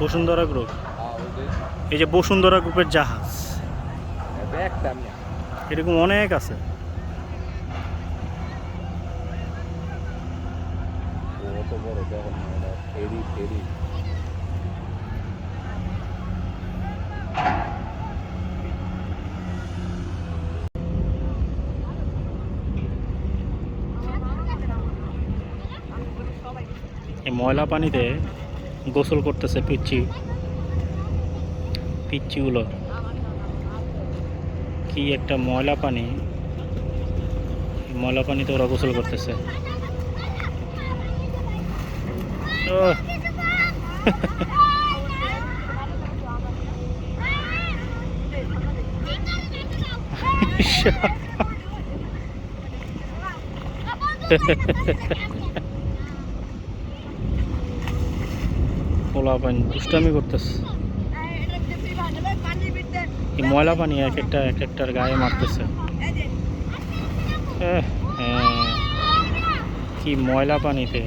Bashundhara group হ্যাঁ এই যে বসুন্ধরা গ্রুপের জাহাজ। একটা এরকম অনেক আছে। কত বড় দেখেন ফেরি ফেরি। এই ময়লা পানিতে গোসল করতেছে পিচ্ছি পিচ্ছিগুলো কি একটা ময়লা পানি। ময়লা পানিতে ওরা গোসল করতেছে। ওহ, পোলা পানি দুষ্টামি করতেছে। এই ময়লা পানি এক একটা এক একটার গায়ে মারতেছে। হ্যাঁ, কি ময়লা পানিতে